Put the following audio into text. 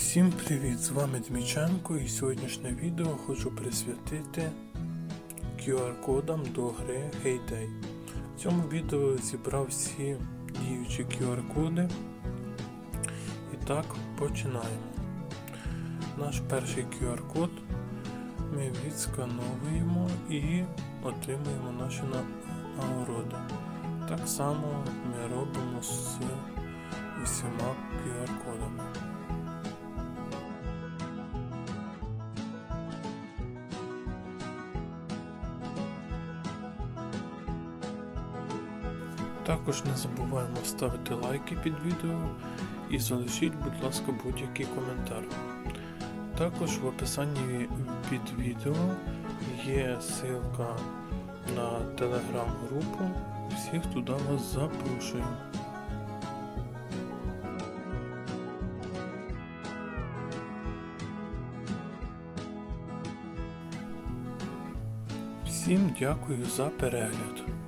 Всім привіт! З вами Дміченко і сьогоднішнє відео хочу присвятити QR-кодам до гри Heyday. В цьому відео зібрав всі діючі QR-коди. І так, починаємо. Наш перший QR-код ми відскановуємо і отримуємо наші на- нагороди. Так само ми робимо з усіма QR-кодами. Також не забуваємо ставити лайки під відео і залишіть, будь ласка, будь-який коментар. Також в описанні під відео є ссылка на телеграм-групу. Всіх туди вас запрошую. Всім дякую за перегляд.